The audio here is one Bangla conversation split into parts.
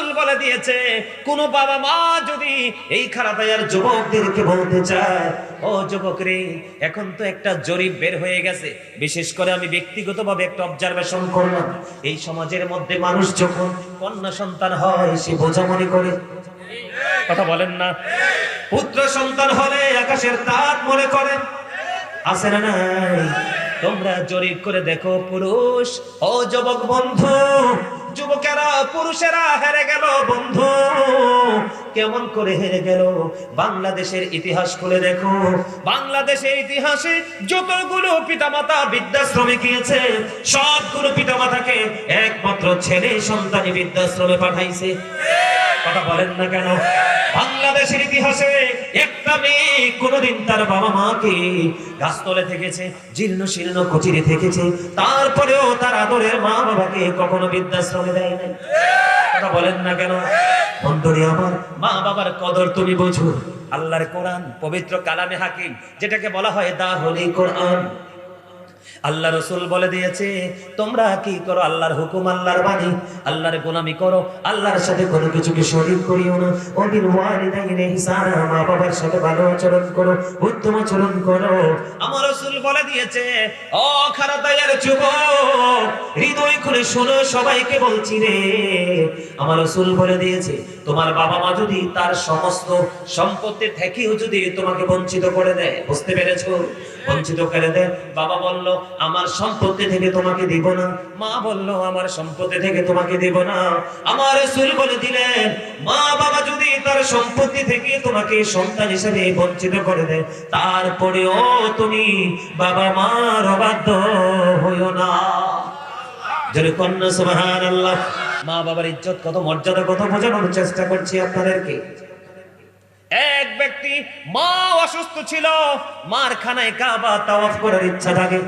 রসুল বলে দিয়েছে, কোন বাবা মা যদি এই খারাপায়ার যুবকদেরকে বলতে চায়, ও যুবক রে, এখন তো একটা জরিপ বের হয়ে গেছে। বিশেষ করে আমি ব্যক্তিগতভাবে একটা অবজারভেশন করলাম। এই সমাজের মধ্যে মানুষ যখন কন্যা সন্তান হয়, সে বোঝা মনে করে। কথা বলেন না। পুত্র সন্তান হলে আকাশের তাপ মনে করে। আছে না নাই? তোমরা জরিপ করে দেখো, পুরুষ ও যুবক বন্ধু যুবকেরা পুরুষেরা হেরে গেল বন্ধু। কেমন করে হেরে গেল? বাংলাদেশের ইতিহাস খুলে দেখো। বাংলাদেশের ইতিহাসে যতগুলো পিতামাতা বৃদ্ধাশ্রমে গিয়েছে, সবগুলো পিতামাতাকে একমাত্র ছেলে সন্তানই বৃদ্ধাশ্রমে পাঠাইছে। কথা বলেন না কেন? বাংলাদেশের ইতিহাসে একটা মেয়ে কোনোদিন তার বাবা মাকে গাছতলে থেকেছে, জীর্ণ শীর্ণ কুচিরে থেকেছে। তারপরেও তার আদরের মা বাবাকে কখনো বৃদ্ধাশ্রমে দেয় নাই। কথা বলেন না কেন? বন্ধুরে আমার মা বাবার কদর তুমি বোঝো। আল্লাহর কোরআন পবিত্র কালামে হাকিম, যেটাকে বলা হয় দা হলি কোরআন আল্লাহ রসুল বলে দিয়েছে, তোমরা কি করো? আল্লাহর হুকুম, আল্লাহর বাণী, আল্লাহর গোলামি করো। আল্লাহর সাথে কোনো কিছুকে শরীর করিও না। ওদিন ওয়ালিদাইনে ইহসানা, মা বাবার সাথে ভালো আচরণ করো, উত্তম আচরণ করো। আমার রসুল বলে দিয়েছে, ও খারাতায়ার যুবক, হৃদয় খুলে শোনো সবাইকে বলছি রে। আমার রসুল বলে দিয়েছে, তোমার বাবা মা যদি তার সমস্ত সম্পত্তি থেকেও যদি তোমাকে বঞ্চিত করে দেয়, বুঝতে পেরেছ? বঞ্চিত করে দেয়? বাবা বলল আমার সম্পত্তি থেকে তোমাকে দিব না। মা বলল, আমার সম্পত্তি থেকে তোমাকে দিব না। আমার রসুল বলে দিলেন, মা বাবা যদি তার সম্পত্তি থেকে তোমাকে সন্তান হিসেবে বঞ্চিত করে দেয়, তারপরেও তুমি বাবা মার অবাধ্য হইও না। যদি আল্লাহ মা বাবার ইজ্জত কত, মর্যাদা কত, বোঝানোর চেষ্টা করছি আপনাদেরকে। এক ব্যক্তি মা অসুস্থ ছিল মার খানায় কাবা তাওয়াফ করার ইচ্ছা থাকে।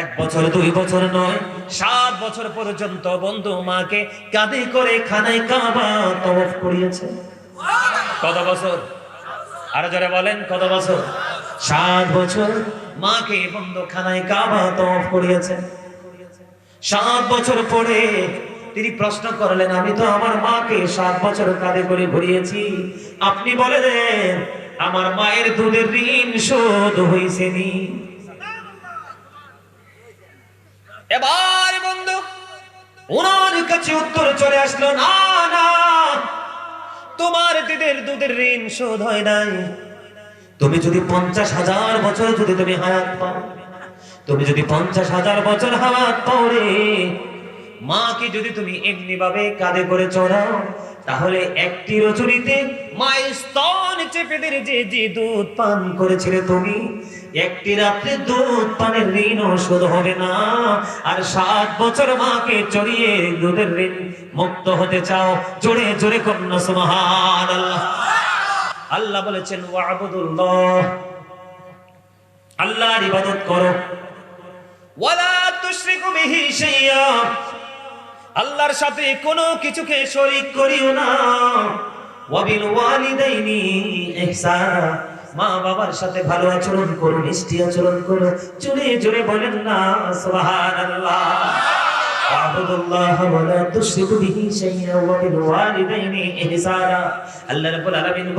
এক বছর, দুই বছর নয়, সাত বছর পর্যন্ত বন্ধু মাকে কাঁদে করে খানায় কাবা তাওয়াফ করিয়েছে। কত বছর? আরও জোরে বলেন, কত বছর? সাত বছর মাকে বন্ধু খানায় কাবা তাওয়াফ করিয়েছে। সাত বছর পরে তিনি প্রশ্ন করলেন, আমি তো আমার মাকে সাত বছর কাঁধে করে ঘুরিয়েছি। আপনি বলে দেন, আমার মায়ের দুধের ঋণ শোধ হয়েছে নি? এবার বন্ধু, ওনার কাছে উত্তর চলে আসলো, না না, তোমার দিদের দুধের ঋণ শোধ হয় নাই। তুমি যদি পঞ্চাশ হাজার বছর যদি তুমি হায়াত পাও, তুমি যদি পঞ্চাশ হাজার বছর হায়াত পাও রে, মাকে যদি তুমি এমনি ভাবে কাঁধে করে চড়াও, তাহলে একটি রচনীতে মায়ের স্তন চেপে যে যে দুধ পান করেছিলে তুমি একটি রাত্রে দুধ পানের ঋণ শোধ হবে না। আর সাত বছর মাকে চড়িয়ে দুধের ঋণ মুক্ত হতে চাও। জোরে জোরে কন্যা সুবহান আল্লাহ বলেছেন, ওয়াবুদুল্লাহ। আল্লাহর ইবাদত করো। ওয়ালা আল্লাহর সাথে কোনো কিছুকে শরীক করিও না। মা বাবার সাথে ভালো আচরণ করো, মিষ্টি আচরণ করো। জোরে জোরে বলেন না আল্লাহ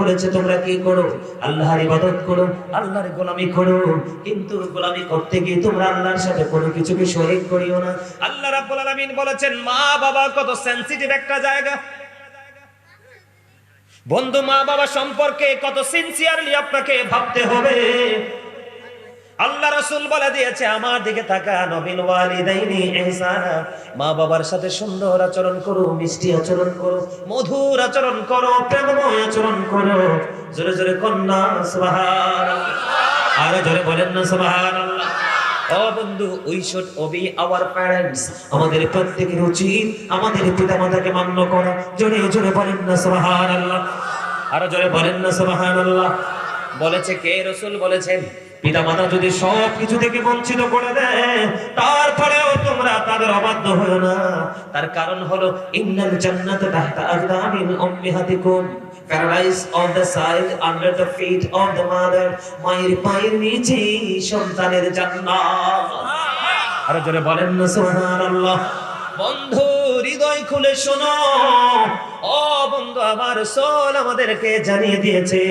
বলেছে, তোমরা কি করো? আল্লাহর ইবাদত করো, আল্লাহর গোলামি করো। কিন্তু গোলামি করতে গিয়ে তোমরা আল্লাহর সাথে কোনো কিছুকে শরীক করিও না। আল্লাহ রাব্বুল আলামিন বলেছেন, মা বাবা কত সেনসিটিভ একটা জায়গা। বন্ধু মা বাবা সম্পর্কে কত সিনসিয়ারলি আপনাকে ভাবতে হবে। আল্লাহ রাসূল বলে দিয়েছে, আমার দিকে তাকা নবিল ওয়ালিদাইনি ইহসানা। মা বাবার সাথে সুন্দর আচরণ করো, মিষ্টি আচরণ করো, মধুর আচরণ করো, প্রেমময় আচরণ করো। জোরে জোরে কন্যা, সুবহানাল্লাহ। আরও জোরে বলেন না, সুবহানাল্লাহ। ও বন্ধু we should obey our parents আমাদের প্রত্যেকের উচিত আমাদের পিতামাতাকে মান্য করা। জোরে জোরে বলেন না, সুবহানাল্লাহ। আরও জোরে বলেন না, সুবহানাল্লাহ। বলেছে কে? রসুল বলেছেন পিতা মাতা যদি সব কিছু থেকে বঞ্চিত করে দেয়, তারপরেও তোমরা তাদের অবাধ্য হও না। তার কারণ হলো, ইন্নাল জান্নাত তাহতা আকদামিল উম্মিহাতিকুম। Paradise on the side under the feet of the mother মায়ের পায়ের নিচে সন্তানের জান্নাত। আরও জোরে বলেন না, সুবহানাল্লাহ। বন্ধু, হৃদয় খুলে শোনো। ও বন্ধু, আমার সোল আমাদেরকে জানিয়ে দিয়েছে।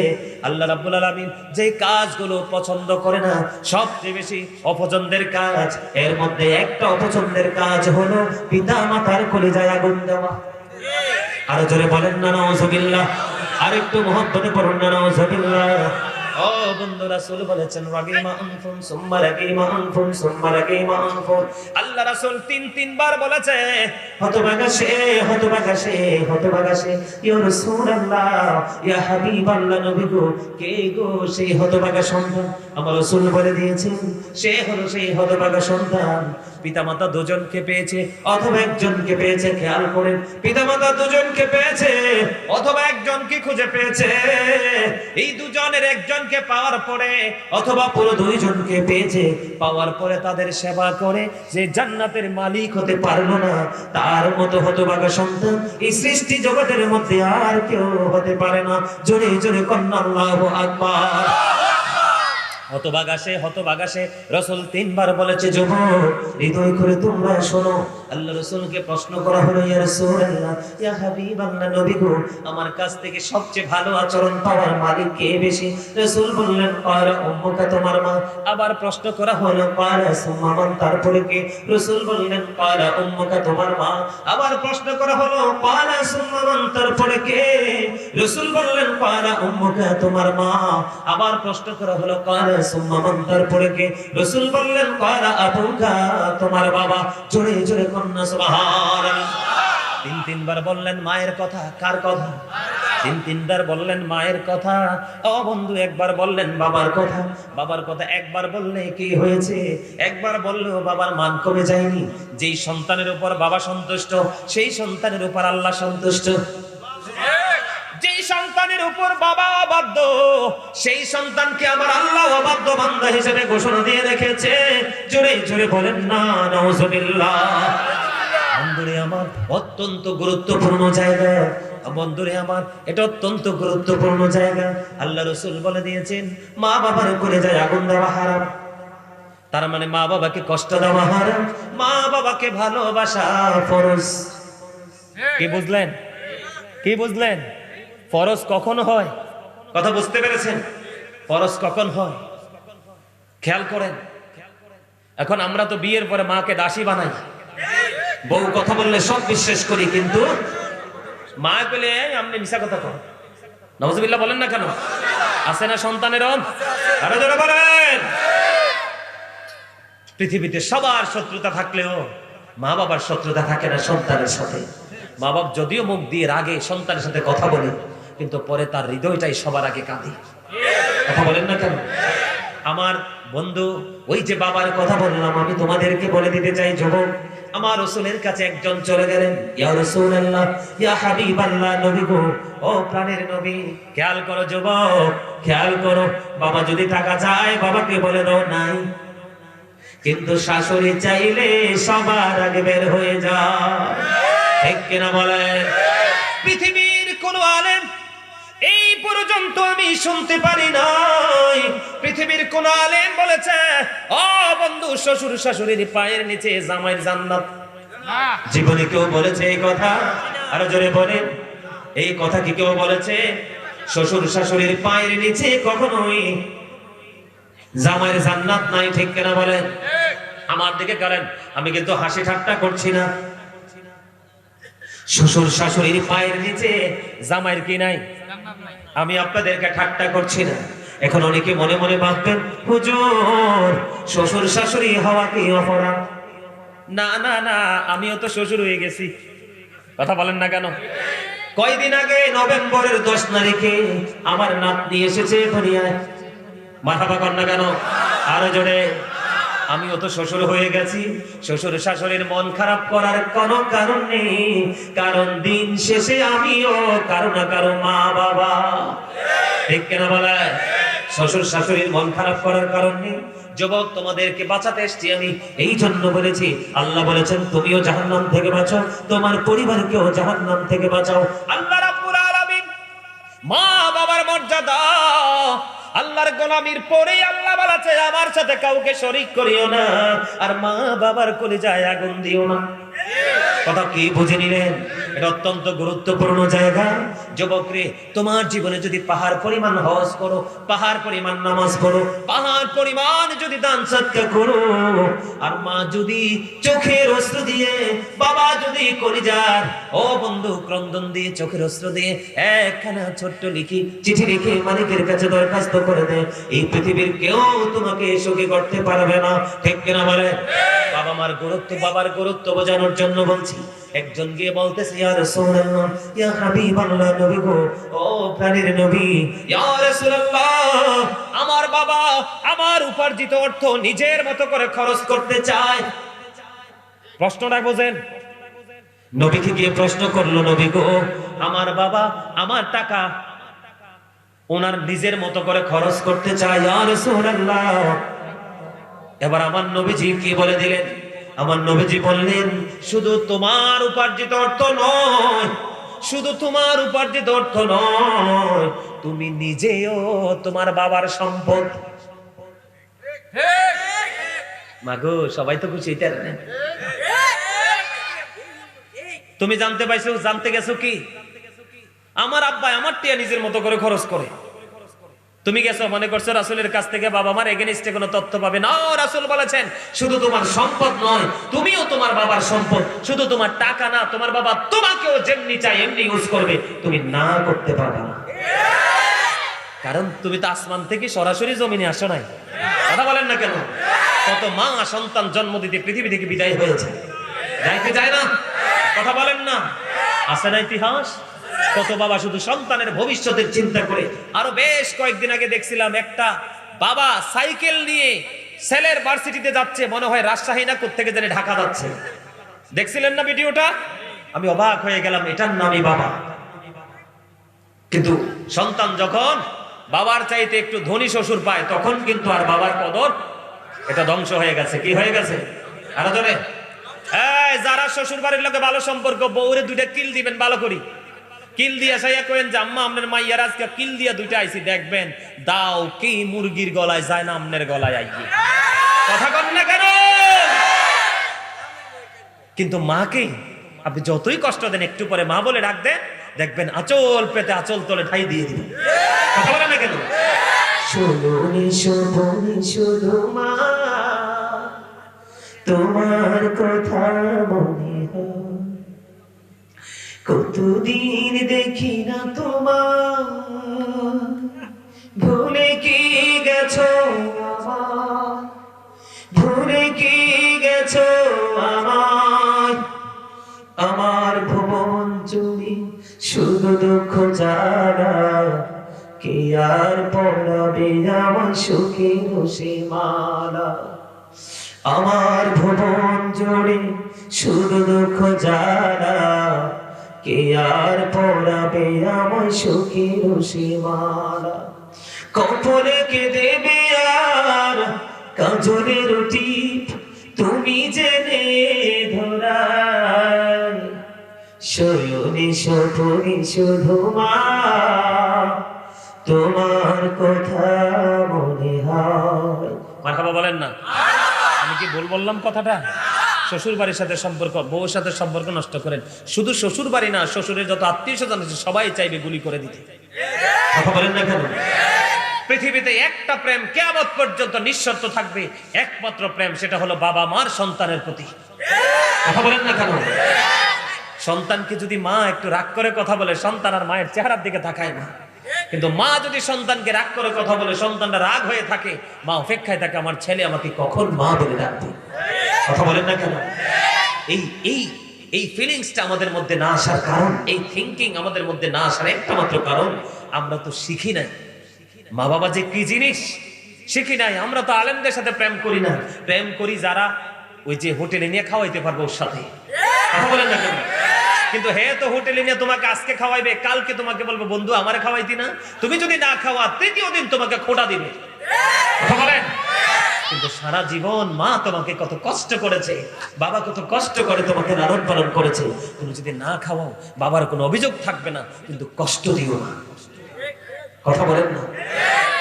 আল্লাহ রাব্বুল আলামিন যে কাজগুলো পছন্দ করে না, সবচেয়ে বেশি অপছন্দের কাজ, এর মধ্যে একটা অপছন্দের কাজ হলো পিতা মাতার কলিজায় আগুন দেওয়া। আরও জোরে বলেন না, নাউজুবিল্লাহ। আর একটু মহব্বতে পড়ুন না নাউজুবিল্লাহ ও বন্ধু রাসূল বলেছেন রাগিমা আনফুন সুম্মা রাগিমা আনফুন সুম্মা রাগিমা আনফুন আল্লাহ রাসূল তিন বলেছে ইয়া রাসূলুল্লাহ, ইয়া হাবিবাল্লাহ নবী গো কে গো সেই হতভাগা সন্তান? আমার রাসূল বলে দিয়েছেন, সে হলো সেই হতভাগা সন্তান। পিতামাতা দুজনকে পেয়েছে, অথবা একজনকে পেয়েছে, খেয়াল করেন, পিতামাতা দুজনকে পেয়েছে, অথবা একজনকে খুঁজে পেয়েছে। এই দুজনের একজনকে পাওয়ার পরে, অথবা পুরো দুইজনকে পেয়েছে, পাওয়ার পরে তাদের সেবা করে, যে জান্নাতের মালিক হতে পারল না, তার মতো হতভাগা সন্তান এই সৃষ্টি জগতের মধ্যে আর কেউ হতে পারে না। জোরে জোরে কন্যা, আল্লাহ আকবার। হতবাগাসে হতবাগাসে রসুল তিনবার বলেছে যুব হৃদয় করে তোমরা শোনো। আল্লাহ রসুলকে প্রশ্ন করা হলো আমার কাছ থেকে সবচেয়ে ভালো আচরণ পাওয়ার মালিক কে বেশি? রাসূল বললেন ক্বালা তোমার মা। আবার প্রশ্ন করা হলো তারপরে কে? রাসূল বললেন ক্বালা উম্মুকা, তোমার মা। আবার প্রশ্ন করা হলো তারপরে কে? রাসূল বললেন ক্বালা উম্মুকা, তোমার মা। আবার প্রশ্ন করা হলো ক্বালা সুম্মা তারপরে কে? রাসূল বললেন ক্বালা আবুকা, তোমার বাবা। জোরে জোরে তিন তিনবার বললেন, মায়ের কথা, কার কথা? তিন তিনবার বললেন, মায়ের কথা। ও বন্ধু, একবার বললেন, বাবার কথা। বাবার কথা একবার বললে কি হয়েছে? একবার বললেও বাবার মান কমে যায়নি। যেই সন্তানের উপর বাবা সন্তুষ্ট, সেই সন্তানের উপর আল্লাহ সন্তুষ্ট। যেই সন্তানের উপর বাবা অবাধ্য সেই সন্তানকে আমার আল্লাহ অবাধ্য বান্দা হিসেবে ঘোষণা দিয়ে রেখেছে। জোরে জোরে বলেন না নাউজুবিল্লাহ। বন্ধুরে আমার অত্যন্ত গুরুত্বপূর্ণ জায়গা। বন্ধুরে আমার এটা অত্যন্ত গুরুত্বপূর্ণ জায়গা। আল্লাহ রসুল বলে দিয়েছেন মা বাবার করে যায় আগুন দেওয়া হারাম। তার মানে মা বাবাকে কষ্ট দেওয়া হারাম মা বাবাকে ভালোবাসা ফরজ। কি বুঝলেন? কি বুঝলেন? ফরজ কখন হয়? কথা বুঝতে পেরেছেন? ফরজ কখন হয়? খেয়াল করেন। এখন আমরা তো বিয়ের পরে মাকে দাসী বানাই। বউ কথা বললে সব বিশ্বাস করি, কিন্তু মা পেলে আপনি মিশা কথা কন নজবিল্লা বলেন না কেন? আছে না সন্তানের আরও পৃথিবীতে সবার শত্রুতা থাকলেও মা বাবার শত্রুতা থাকে না সন্তানের সাথে। মা বাপ যদিও মুখ দিয়ে রাগে সন্তানের সাথে কথা বলে কিন্তু পরে তার হৃদয়টাই সবার আগে কাঁদে। কথা বলেন না কেন? আমার বন্ধু, ওই যে বাবার কথা বললাম, আমি তোমাদেরকে বলে দিতে চাই, যুবক, আমার রসুলের কাছে একজন চলে গেলেন। ইয়া রাসূলুল্লাহ, ইয়া হাবিবাল্লাহ, নবী গো, ও প্রাণের নবী, খেয়াল করো যুবক, খেয়াল করো। বাবা যদি টাকা চায়, বাবাকে বলে দাও, নাই। কিন্তু শাশুড়ি চাইলে সবার আগে বের হয়ে যায়। ঠিক কিনা বলেন? পৃথিবীর কোন আলেম পর্যন্ত আমি শুনতে পারি নাই। পৃথিবীর কোন আলেম বলেছে ও বন্ধু শ্বশুর শাশুড়ির পায়ের নিচে জামাইয়ের জান্নাত। জীবনে কেউ বলেছে এই কথা? আরও জোরে বলেন। এই কথা কি কেউ বলেছে? শ্বশুর শাশুড়ির পায়ের নিচে কখনোই জামাইয়ের জান্নাত নাই ঠিক কেনা বলেন? আমার দিকে করেন আমি কিন্তু হাসি ঠাট্টা করছি না। শ্বশুর শাশুড়ির পায়ের নিচে জামাইয়ের কি নাই? আমি আপনাদেরকে ঠাট্টা করছি না। এখন অনেকে মনে মনে ভাববেন, হুজুর, শ্বশুর শাশুড়ি হওয়া কি অপরাধ? না না না, আমিও তো শ্বশুর হয়ে গেছি। কথা বলেন না কেন? কয়দিন আগে নভেম্বরের দশ তারিখে আমার নাতনি এসেছে দুনিয়ায়। মাথা পাকন না কেন? আরও জোরে। আমিও তো শ্বশুর হয়ে গেছি। শ্বশুর শাশুড়ির মন খারাপ করার কোনো কারণ নেই। কারণ দিন শেষে আমিও কারও না কারও মা বাবা। ঠিক কেনা বলে? শ্বশুর শাশুড়ির মন খারাপ করার কারণ নেই। যুবক, তোমাদেরকে বাঁচাতে এসছি আমি। এই জন্য বলেছি, আল্লাহ বলেছেন, তুমিও জাহান্নাম থেকে বাঁচাও তোমার পরিবারকেও জাহান্নাম থেকে বাঁচাও। আল্লাহ মা বাবার মর্যাদা, আল্লাহর গোলামির পরে আল্লাহ বলেছে আমার সাথে কাউকে শরিক করিও না। আর মা বাবার কলিজায় আগুন দিও না। কথা কি বুঝে নিলেন? এটা অত্যন্ত গুরুত্বপূর্ণ জায়গা। যুবক রে তোমার জীবনে যদি পাহাড় পরিমাণ হজ করো, পাহাড় পরিমাণ নামাজ পড়ো, পাহাড় পরিমাণ যদি দান সৎকার করো, আর মা যদি চোখের অস্ত্র দিয়ে, বাবা যদি কলিজার, ও বন্ধু, ক্রন্দন দিয়ে চোখের অস্ত্র দিয়ে একখানা ছোট্ট লিখি চিঠি লিখে মালিকের কাছে দরখাস্ত করে দে এই পৃথিবীর কেউ তোমাকে সুখী করতে পারবে না। ঠিক কিনা বলে? বাবা মার গুরুত্ব, বাবার গুরুত্ব বোঝানোর জন্য বলছি। একজন গিয়ে বলতেছে, ইয়া রাসূলুল্লাহ, ইয়া হাবিবাল্লাহ নবী গো, ও প্রাণের নবী, ইয়া রাসূলুল্লাহ, আমার বাবা আমার উপার্জিত অর্থ নিজের মতো করে খরচ করতে চায়। প্রশ্নটা বোঝেন? নবীকে গিয়ে প্রশ্ন করল, নবী গো, আমার বাবা, আমার টাকা ওনার নিজের মতো করে খরচ করতে চায় এবার আমার নবীজি কি বলে দিলেন? আমার নবীজি বললেন, শুধু তোমার উপার্জিত অর্থ নয়, শুধু তোমার উপার্জিত অর্থ নয়, তুমি নিজেও তোমার বাবার সম্পদ। মাগো, সবাই তো খুশি তুমি জানতে পাইছো, জানতে গেছো কি? আমার আব্বা আমার টিয়া নিজের মতো করে খরচ করে। তুমি গেছো, মনে করছ রাসুলের কাছ থেকে বাবা মার এগেনিস্টে কোনো তথ্য পাবে? না, রাসুল বলেছেন, শুধু তোমার সম্পদ নয়, তুমিও তোমার বাবার সম্পদ, শুধু তোমার টাকা না, তোমার বাবা তোমাকেও যেমনি চাই এমনি ইউজ করবে। তুমি না করতে পারবে না। কারণ তুমি তো আসমান থেকে সরাসরি জমিনে আসো নাই। কথা বলেন না কেন? কত মা সন্তান জন্ম দিতে পৃথিবী থেকে বিদায় হয়েছে। যাইতে যায় না? কথা বলেন না। আছে না ইতিহাস? কত বাবা শুধু সন্তানের ভবিষ্যতের চিন্তা করে। আরও বেশ কয়েকদিন আগে দেখছিলাম একটা বাবা সাইকেল নিয়ে ছেলের ভার্সিটিতে যাচ্ছে, মনে হয় রাজশাহী না থেকে জানি ঢাকা যাচ্ছে। দেখছিলেন না ভিডিওটা? আমি অবাক হয়ে গেলাম, এটার নামই বাবা। কিন্তু সন্তান যখন বাবার চাইতে একটু ধনী শ্বশুর পায়, তখন কিন্তু আর বাবার কদর এটা ধ্বংস হয়ে গেছে। কি হয়ে গেছে? আরও যারা শ্বশুর বাড়ির লোকে ভালো সম্পর্ক, বউরে দুইটা কিল দিবেন, ভালো করি। কিল দিয়া সাইয়া কইেন যে, আম্মা, আপনার মাইয়ার আজকে কিল দিয়া দুইটা আইছি, দেখবেন, দাও কি মুরগির গলায় যায় না আমনের গলায় আইয়ে। কথা কন না কেন? কিন্তু মাকে আপনি যতই কষ্ট দেন, একটু পরে মা বলে ডাক দেন, দেখবেন আচল পেতে আচল তলে ঠাই দিয়ে দিবেন কথা বলে না কেন? শুনুনি শুনুনি শুধু মা, তোমার কথা মনে হয়। কতদিন দেখি না তোমার। ভুলে কি গেছো ভুলে কি গেছো আমার? আমার ভুবন জুড়ি শুধু দুঃখ জানা কে আর পড়াবে আমার সুখের সীমানা আমার ভুবন জুড়ে শুধু দুঃখ জানা কে আর পড়াবে আমার সুখের সীমানা কপলে কে দেবে আর কাজলের টিপ তুমি জেনে ধরায়। শয়নে সপনে শুধু মা, তোমার কথা মনে হয়। বলেন না। আমি কি ভুল বললাম কথাটা? শ্বশুর বাড়ির সাথে সম্পর্ক বউর সাথে সম্পর্ক নষ্ট করেন। শুধু শ্বশুর বাড়ি না শ্বশুরের যত আত্মীয় স্বজন আছে সবাই চাইবে গুলি করে দিতে। কথা বলেন না কেন? পৃথিবীতে একটা প্রেম কেয়ামত পর্যন্ত নিঃশর্ত থাকবে। একমাত্র প্রেম সেটা হলো বাবা মার সন্তানের প্রতি। কথা বলেন না কেন? সন্তানকে যদি মা একটু রাগ করে কথা বলে সন্তান আর মায়ের চেহারার দিকে তাকায় না। কিন্তু মা যদি সন্তানকে রাগ করে কথা বলে সন্তানটা রাগ হয়ে থাকে মা অপেক্ষায় থাকে আমার ছেলে আমাকে কখন মা বলে ডাকবে? কথা বলেন না কেন? এই এই এই ফিলিংসটা আমাদের মধ্যে না আসার কারণ, এই থিংকিং আমাদের মধ্যে না আসার একটা মাত্র কারণ, আমরা তো শিখি নাই। মা বাবা যে কি জিনিস শিখি নাই, আমরা তো আলেমদের সাথে প্রেম করি না। প্রেম করি যারা ওই যে হোটেলে নিয়ে খাওয়াইতে পারব ওর সাথে। কথা বলেন না কেন? কিন্তু হে তো হোটেলে নিয়ে তোমাকে আজকে খাওয়াইবে, কালকে তোমাকে বলব, বন্ধু, আমারে খাওয়াইতি না। তুমি যদি না খাওয়া, তৃতীয় দিন তোমাকে খোটা দিবে। কথা বলেন? কিন্তু সারা জীবন মা তোমাকে কত কষ্ট করেছে, বাবা কত কষ্ট করে তোমাকে লালন পালন করেছে। তুমি যদি না খাওয়াও, বাবার কোনো অভিযোগ থাকবে না, কিন্তু কষ্ট দিও না কথা বলেন না?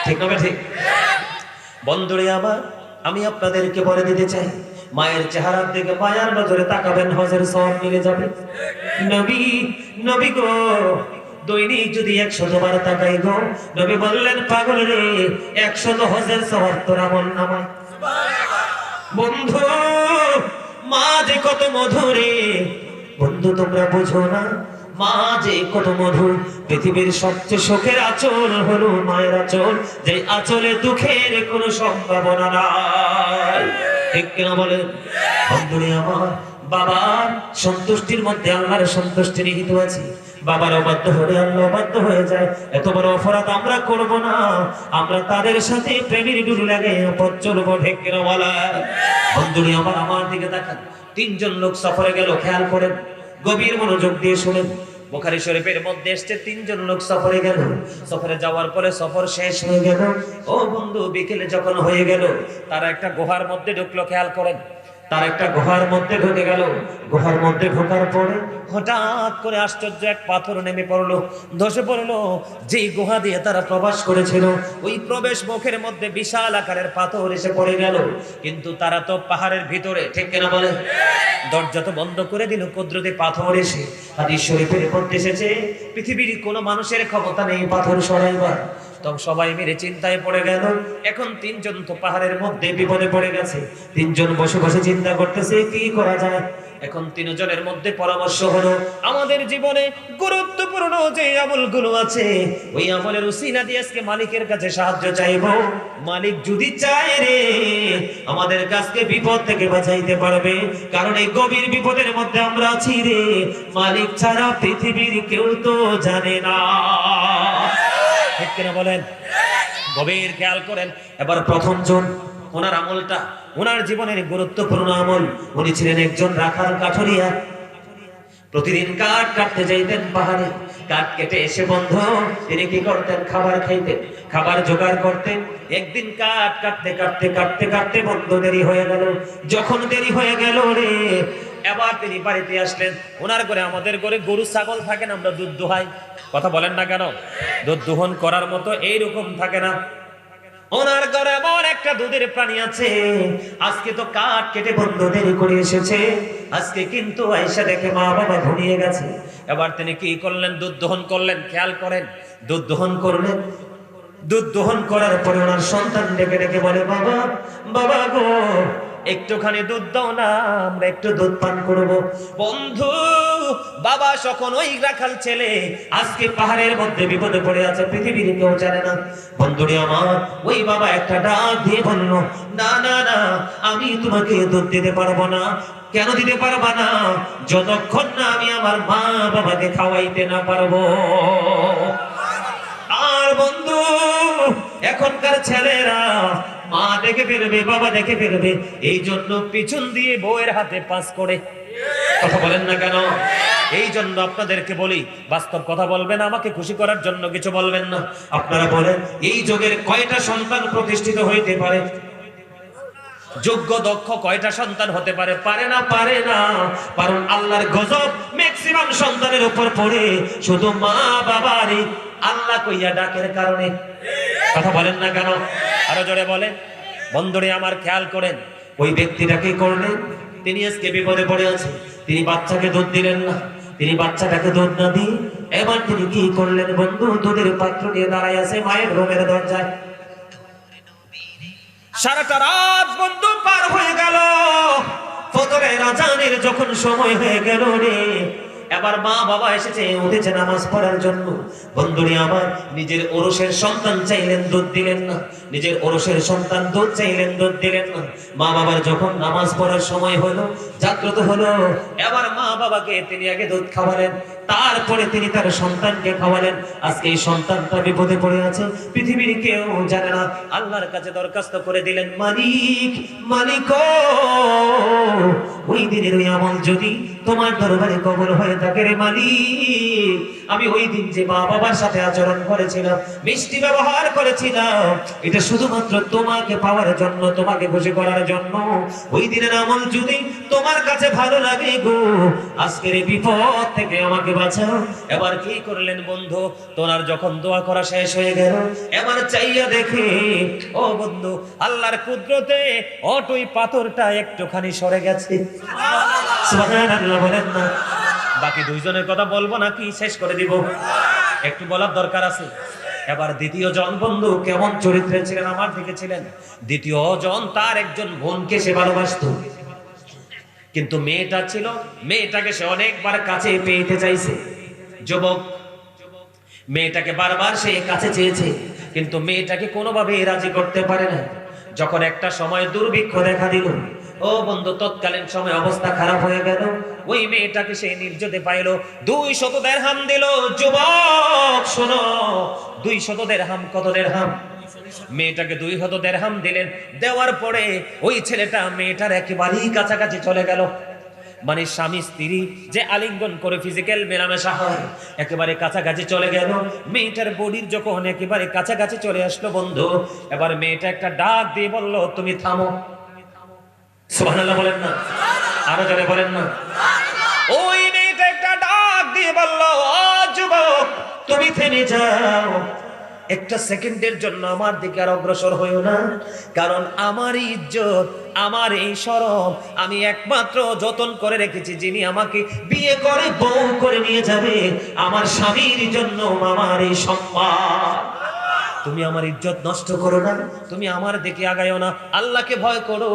ঠিক না ঠিক বন্ধুরে আমার, আমি আপনাদেরকে বলে দিতে চাই, মায়ের চেহারার দিকে মায়ার নজরে তাকাবেন, হজের সব মিলে যাবে। নবী নবী গো, দৈনিক যদি একশো বার তাকাই গো, নবী বললেন, পাগল রে, একশত হজের সবার তোর আমল নামায়। বন্ধু, মা যে কত মধুরে। বন্ধু, তোমরা বোঝো না, মা যে কত মধুর। পৃথিবীর সবচেয়ে সুখের আচল হলো মায়ের আচল। যে আচলে দুঃখের কোনো সম্ভাবনা নাই। ঠিক কিনা বলেন? বন্ধুরে আমার বাবার সন্তুষ্টির মধ্যে আল্লাহর সন্তুষ্টি নিহিত আছে। বাবার অবাধ্য হলে আল্লাহ অবাধ্য হয়ে যায়। এত বড় অপরাধ আমরা করব না। আমরা তাদের সাথে প্রেমের ডুরু লাগে পথ চলবো ঢেকের বন্ধুরি আমার আমার দিকে দেখান তিনজন লোক সফরে গেল, খেয়াল করেন। গভীর মনোযোগ দিয়ে শুনেন। বোখারি শরীফের মধ্যে এসছে, তিনজন লোক সফরে গেল। সফরে যাওয়ার পরে সফর শেষ হয়ে গেল। ও বন্ধু, বিকেলে যখন হয়ে গেল, তারা একটা গুহার মধ্যে ঢুকলো, খেয়াল করেন। তার একটা গুহার মধ্যে ঢুকে গেল। গুহার মধ্যে ঢোকার পরে হঠাৎ করে আশ্চর্য এক পাথর নেমে পড়ল, ধসে পড়ল। যেই গুহা দিয়ে তারা প্রবাস করেছিল, ওই প্রবেশ মুখের মধ্যে বিশাল আকারের পাথর এসে পড়ে গেল। কিন্তু তারা তো পাহাড়ের ভিতরে, ঠিক কিনা বলে? দরজা তো বন্ধ করে দিল, কুদরতে পাথর এসে। হাদিস শরীফের মধ্যে এসেছে, পৃথিবীর কোনো মানুষের ক্ষমতা নেই পাথর সরাইবার। তখন সবাই মিলে চিন্তায় পড়ে গেল। এখন তিনজন তো পাহাড়ের মধ্যে বিপদে পড়ে গেছে। তিনজন বসে বসে চিন্তা করতেছে, কি করা যায়? এখন তিনজনের মধ্যে পরামর্শ হলো, আমাদের জীবনে গুরুত্বপূর্ণ যে আমলগুলো আছে, ওই আমলের উসিলা দিয়ে আজকে মালিকের কাছে সাহায্য চাইব। মালিক যদি চায় রে, আমাদের কাছকে বিপদ থেকে বাঁচাইতে পারবে। কারণ এই গভীর বিপদের মধ্যে আমরা আছি রে। মালিক ছাড়া পৃথিবীর কেউ তো জানে না। ঠিক কিনা বলেন? গভীর খেয়াল করেন। এবার প্রথম জন, ওনার আমলটা, ওনার জীবনের গুরুত্বপূর্ণ আমল। উনি ছিলেন একজন রাখাল কাঠরিয়া। প্রতিদিন কাঠ কাটতে যাইতেন পাহাড়ে। কাঠ কেটে এসে বন্ধ। তিনি কি করতেন? খাবার খাইতেন। খাবার জোগাড় করতেন। একদিন কাঠ কাটতে কাটতে কাটতে কাটতে বন্ধ দেরি হয়ে গেল। যখন দেরি হয়ে গেল রে এবার তিনি বাড়িতে আসলেন। ওনার ঘরে আমাদের ঘরে গরু, ছাগল থাকেন আমরা দুধ দোহাই। কথা বলেন না কেন? দুধ দোহন করার মতো এইরকম থাকে না। ওনার ঘরে এমন একটা দুধের প্রাণী আছে। আজকে তো কাঠ কেটে বন্ধ দেরি করে এসেছে। আজকে কিন্তু আয়সা দেখে মা বাবা ঘুমিয়ে গেছে। এবার তিনি কি করলেন? দুধ দোহন করলেন। খেয়াল করেন, দুধ দোহন করলেন। দুধ দোহন করার পরে ওনার সন্তান ডেকে ডেকে বলে, বাবা বাবা গো একটুখানি দুধ দাও না, আমরা একটু দুধ পান করব। বন্ধু, বাবা সখন ওই রাখাল ছেলে, আজকে পাহাড়ের মধ্যে বিপদে পড়ে আছে, পৃথিবীর কেউ জানে না। বন্ধুরে আমার, ওই বাবা একটা ডাক দিয়ে বলল, না না না, আমি তোমাকে দুধ দিতে পারব না। কেন দিতে পারবা না? যতক্ষণ না আমি আমার মা বাবাকে খাওয়াইতে না পারব। আর বন্ধু, এখনকার ছেলেরা মা দেখে ফেলবে, বাবা দেখে ফেলবে। এই জন্য পিছন দিয়ে বউয়ের হাতে পাস করে। কথা বলেন না কেন? এই জন্য আপনাদেরকে বলি, বাস্তব কথা বলবেন, আমাকে খুশি করার জন্য কিছু বলবেন না। আপনারা বলেন, এই যুগের কয়টা সন্তান প্রতিষ্ঠিত হইতে পারে? যোগ্য, দক্ষ কয়টা সন্তান হতে পারে? পারে না পারে না। কারণ আল্লাহর গজব ম্যাক্সিমাম সন্তানের উপর পড়ে, শুধু মা বাবারই আল্লাহ কইয়া ডাকের কারণে। কথা বলেন না কেন? আরও জোরে বলেন। বন্ধুরে, আমার খেয়াল করেন, ওই ব্যক্তিটাকে করলেন তিনি আজকে বিপদে পড়ে আছে, তিনি বাচ্চাকে দুধ দিলেন না, তিনি বাচ্চাটাকে দুধ না দিয়ে এবার তিনি কি করলেন বন্ধু? দুধের পাত্র নিয়ে দাঁড়ায় আছে মায়ের রুমের দরজায়। সারাটা রাত বন্ধু পার হয়ে গেল। যখন সময় হয়ে গেল রে এবার মা বাবা এসেছে, উঠেছে নামাজ পড়ার জন্য। বন্ধুরি আমার, নিজের ওরসের সন্তান চাইলেন, দুধ দিলেন না। নিজের ওরসের সন্তান দুধ চাইলেন, দুধ দিলেন না। মা বাবার যখন নামাজ পড়ার সময় হলো, জাগ্রত হলো, এবার মা বাবাকে তিনি আগে দুধ খাওয়ালেন। তারপরে তিনি তার সন্তানকে খাওয়ালেন। আজকে এই সন্তানটা বিপদে পড়ে আছে। পৃথিবীর কেউ জানে না। আল্লাহর কাছে দরখাস্ত করে দিলেন, মালিক মালিক ওই দিনের ওই আমল যদি তোমার দরবারে কবর হয়ে থাকে রে মালিক, আমি ওই দিন যে মা বাবার সাথে আচরণ করেছিলাম, মিষ্টি ব্যবহার করেছিলাম, এটা শুধুমাত্র তোমাকে পাওয়ার জন্য, তোমাকে খুশি করার জন্য। ওই দিনের আমল যদি তোমার কাছে ভালো লাগে গো, আজকের বিপদ থেকে আমাকে বাঁচাও এবার কি করলেন বন্ধু? যখন দোয়া করা শেষ হয়ে গেল, এবার চাইয়া দেখে, ও বন্ধু, আল্লাহর কুদরতে অটুই পাথরটা একটুখানি সরে গেছে। বলেন না। বাকি দুইজনের কথা বলব নাকি শেষ করে দিব? একটু বলার দরকার আছে। এবার দ্বিতীয় জন বন্ধু কেমন চরিত্রে ছিলেন, আমার দিকে ছিলেন। দ্বিতীয় জন তার একজন বোনকে সে ভালোবাসতো। কিন্তু মেয়েটা ছিল, মেয়েটাকে সে অনেকবার কাছে পেতে চাইছে। যুবক, মেয়েটাকে বারবার সে কাছে চেয়েছে, কিন্তু মেয়েটাকে কোনোভাবে রাজি করতে পারে না যখন একটা সময় দুর্ভিক্ষ দেখা দিল, ও বন্ধু, তৎকালীন সময় অবস্থা খারাপ হয়ে গেল। ওই মেয়েটাকে সে নির্জতে পাইল দুই শত দেড় হাম দিল। যুবক, শোনো দুই শত দেড় হাম কত দেড়হাম? মেয়েটাকে দুই শত দেড়হাম দিলেন। দেওয়ার পরে ওই ছেলেটা মেয়েটার একেবারেই কাছাকাছি চলে গেল। মানে স্বামী, স্ত্রী যে আলিঙ্গন করে ফিজিক্যাল মেলামেশা হয়, একেবারে কাছাকাছি চলে গেল। মেয়েটার বডির যখন একেবারে কাছাকাছি চলে আসলো, বন্ধু, এবার মেয়েটা একটা ডাক দিয়ে বলল, তুমি থামো। সুবহানাল্লাহ বলেন না। আরও জোরে বলেন না। ওই মেয়েটা একটা ডাক দিয়ে বলল, ও যুবক, তুমি থেমে যাও। একটা সেকেন্ডের জন্য আমার দিকে আর অগ্রসর হইও না। কারণ আমার ইজ্জত, আমার এই সরম আমি একমাত্র যতন করে রেখেছি যিনি আমাকে বিয়ে করে, বউ করে নিয়ে যাবে। আমার স্বামীর জন্য আমার এই সম্মান। তুমি আমার ইজ্জত নষ্ট করো না, তুমি আমার দেখে আগায়ও না। আল্লাহকে ভয় করো।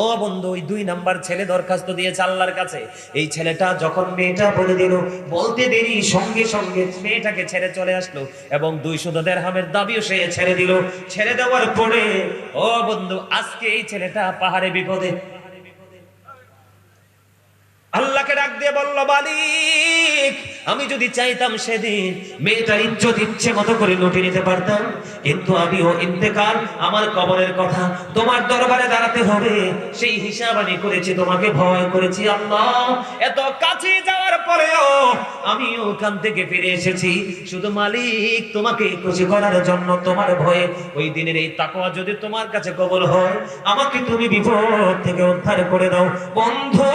ও বন্ধু, ওই দুই নাম্বার ছেলে দরখাস্ত দিয়েছে আল্লাহর কাছে। এই ছেলেটা যখন মেয়েটা বলে দিল, বলতে দেরি, সঙ্গে সঙ্গে মেয়েটাকে ছেড়ে চলে আসলো এবং দুই শুধু দেড়হামের দাবিও সে ছেড়ে দিল। ছেড়ে দেওয়ার পরে, ও বন্ধু, আজকে এই ছেলেটা পাহাড়ে বিপদে আল্লাহকে ডাক দিয়ে বলল, মালিক, আমি যদি চাইতাম সেদিন মেয়েটা ইজ্জত ইচ্ছে মতো করে লুটে নিতে পারতাম, কিন্তু আমি ও ইন্তেকার আমার কবরের কথা তোমার দরবারে দাঁড়াতে হবে, সেই হিসাব আমি করেছি, তোমাকে ভয় করেছি, আল্লাহ। এত কাছে যাওয়ার পরেও আমি ওখান থেকে ফিরে এসেছি। শুধু মালিক, তোমাকে খুশি করার জন্য তোমার ভয়ে। ওই দিনের এই যদি তোমার কাছে কবল হয়, আমাকে তুমি বিপদ থেকে উদ্ধার করে দাও। বন্ধু,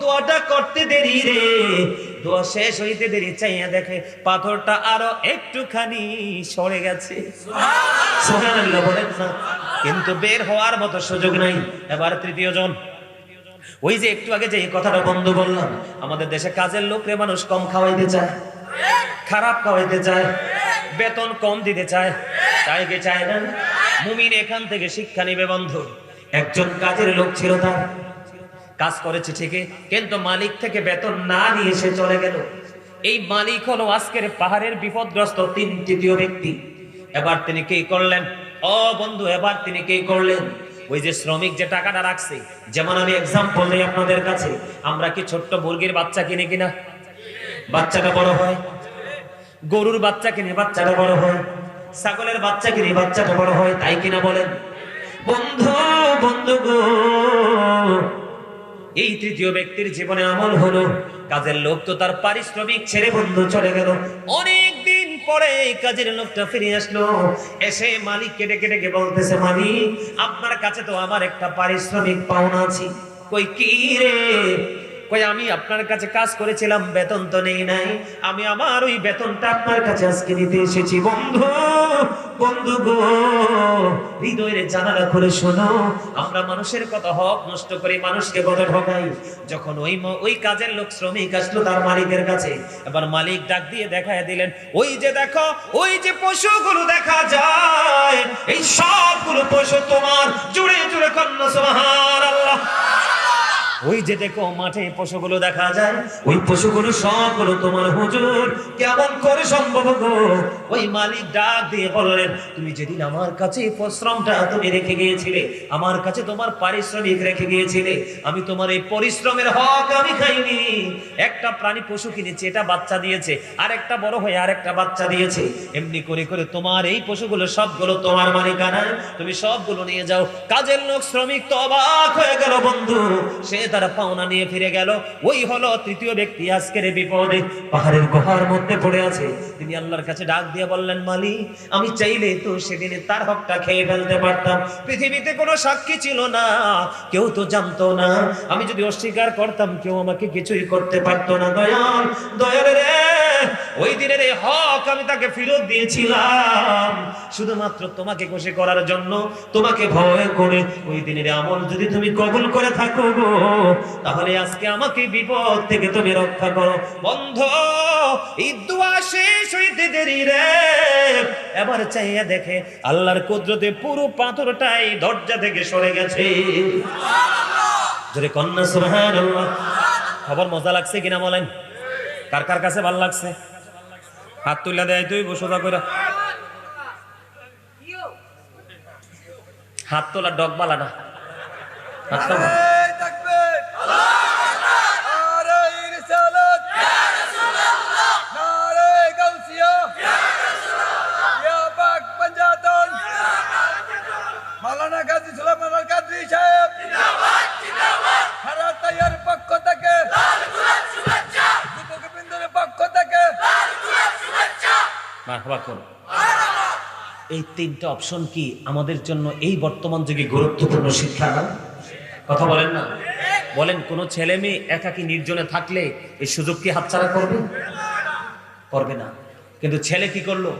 দোয়াটা করতে দেরি রে। দোয়া শেষ হইতে দেরি, চাইয়া দেখে পাথরটা আরও একটুখানি সরে গেছে। কিন্তু বের হওয়ার মতো সুযোগ নাই। এবার তৃতীয় জন ওই যে একটু আগে যে কথাটা বন্ধ বললাম আমাদের দেশে কাজের লোকরে মানুষ কম খাওয়াইতে চায়, খারাপ খাওয়াইতে চায়, বেতন কম দিতে চায়। চায় কে চায় না? মুমিন এখান থেকে শিক্ষা নিবে বন্ধু। একজন কাজের লোক ছিল তার, কাজ করেছে ঠিকই, কিন্তু মালিক থেকে বেতন না নিয়ে সে চলে গেল। এই মালিক হলো আজকের পাহাড়ের বিপদগ্রস্ত তিন তৃতীয় ব্যক্তি। এবার তিনি কি করলেন? ও বন্ধু, এবার তিনি কি করলেন? ওই যে শ্রমিক যে টাকাটা রাখছে, যেমন আমি এক্সাম্পল দিই আপনাদের কাছে, আমরা কি ছোট্ট মুরগির বাচ্চা কিনে কিনা? বাচ্চাটা বড় হয়। গরুর বাচ্চা কিনে, বাচ্চাটা বড় হয়। ছাগলের বাচ্চা কিনে, বাচ্চাটা বড় হয়, তাই কিনা বলেন? বন্ধু বন্ধু গো এই তৃতীয় ব্যক্তির জীবনে আমল হলো। কাজের লোক তো তার পারিশ্রমিক ছেড়ে বন্ধু চলে গেল। অনেক দিন পরে কাজের লোকটা ফিরে আসলো। এসে মালিক কেটে কেটে কে বলতেছে, মালিক, আপনার কাছে তো আমার একটা পারিশ্রমিক পাওনা আছে। কই, কি রে? কই, আমি আপনার কাছে কাজ করেছিলাম, বেতন তো নেই নাই। আমি আমার ওই বেতনটা আপনার কাছে আজকে নিতে এসেছি, বন্ধু। বন্ধু গো, হৃদয়ের জানালা করে শোনো। আমরা মানুষের কত হক নষ্ট করি মানুষকে বড় ঠকাই। যখন ওই ওই কাজের লোক শ্রমিক আসলো তার মালিকের কাছে, এবার মালিক ডাক দিয়ে দেখায় দিলেন, ওই যে দেখো, ওই যে পশুগুলো দেখা যায়। এই সবগুলো পশু তোমার জুড়ে জুড়ে কন্ন সুবহানাল্লাহ। ওই যে দেখো মাঠে পশুগুলো দেখা যায়, ওই পশুগুলো সবগুলো তোমার হুজুর, কেমন করে সম্ভব গো? ওই মালিক ডাক দিয়ে বললেন, তুমি যেদিন আমার কাছে পরিশ্রমটা তুমি রেখে গিয়েছিলে, আমার কাছে তোমার পারিশ্রমিক রেখে গিয়েছিলে, আমি তোমার এই পরিশ্রমের হক আমি খাইনি। একটা প্রাণী পশু কিনেছি, এটা বাচ্চা দিয়েছে আর একটা বড় হয়ে আর একটা বাচ্চা দিয়েছে। এমনি করে করে তোমার এই পশুগুলো সবগুলো তোমার মালিকানা তুমি সবগুলো নিয়ে যাও। কাজের লোক শ্রমিক তো অবাক হয়ে গেল বন্ধু সে তার পাওনা নিয়ে ফিরে গেল। ওই হলো তৃতীয় ব্যক্তি আজকের বিপদে। পাহাড়ের গুহার মধ্যে পড়ে আছে। তিনি আল্লাহর কাছে ডাক দিয়ে বললেন মালি আমি চাইলে তো সেদিনে তার হকটা খেয়ে ফেলতে পারতাম। পৃথিবীতে কোনো সাক্ষী ছিল না, কেউ তো জানতো না। আমি যদি অস্বীকার করতাম, কেউ আমাকে কিছুই করতে পারতো না। দয়াল দয়াল রে, ওই দিনের এই হক আমি তাকে ফেরত দিয়েছিলাম। শুধুমাত্র তোমাকে খুশি করার জন্য, তোমাকে ভয় করে। ওই দিনের আমল যদি তুমি কবুল করে থাকো গো তাহলে আজকে আমাকে বিপদ থেকে তুমি রক্ষা করো। বন্ধ, এই দোয়া শেষ হইতে দেরি রে। এবার চাইয়া দেখে, আল্লাহর কুদরতে পুরো পাথরটাই দরজা থেকে সরে গেছে। জোরে কন্যা, সুবহানাল্লাহ। খবর মজা লাগছে কিনা বলেন? কার কার কাছে ভালো লাগছে? হাত তুলে দেয় তুই সোজা করে হাত তোলা ডগ বালা না। হাত তোলা। এই তিনটা অপশন কি আমাদের জন্য এই বর্তমান যুগে গুরুত্বপূর্ণ শিক্ষা না? কথা বলেন না। বলেন, কোন ছেলে মেয়ে একাকি নির্জনে থাকলে এই সুযোগ কি হাতছাড়া করবে? করবে না। কিন্তু ছেলে কি করল?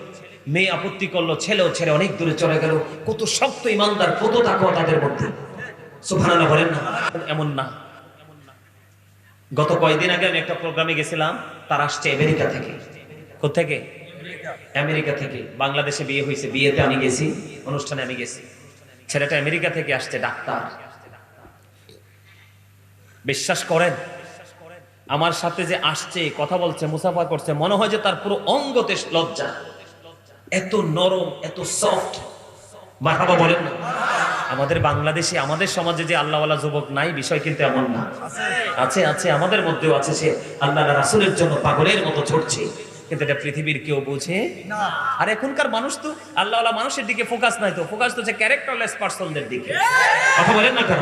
মেয়ে আপত্তি করল, ছেলেও ছেলে অনেক দূরে চলে গেল। কত শক্ত ইমানদার, কত তাকওয়া তাদের মধ্যে। বলেন না। এমন না। গত কয়েকদিন আগে আমি একটা প্রোগ্রামে গেছিলাম, তার আসছে আমেরিকা থেকে। কোথেকে আমেরিকা থেকে, বাংলাদেশে বিয়ে হয়েছে, বিয়েতে আমি গেছি, অনুষ্ঠানে আমি গেছি। ছেলেটা আমেরিকা থেকে আসছে, ডাক্তার। বিশ্বাস করেন? আমার সাথে যে আসছে, কথা বলছে, মুসাফা করছে, মনে হয় যে তার পুরো অঙ্গতে লজ্জা। এত নরম, এত সফট মারহাবা বলেন না। আমাদের বাংলাদেশে, আমাদের সমাজে যে আল্লাহওয়ালা যুবক নাই, বিষয় কিন্তু এমন না। আছে আছে, আমাদের মধ্যেও আছে সে আল্লাহ রাসুলের জন্য পাগলের মতো ছুটছে। কিন্তু এটা পৃথিবীর কেউ বোঝে আর এখনকার মানুষ তো আল্লাহ মানুষের দিকে ফোকাস নাই তো। ফোকাস তো হচ্ছে ক্যারেক্টারলেস পার্সনদের দিকে। কথা বলেন না কেন?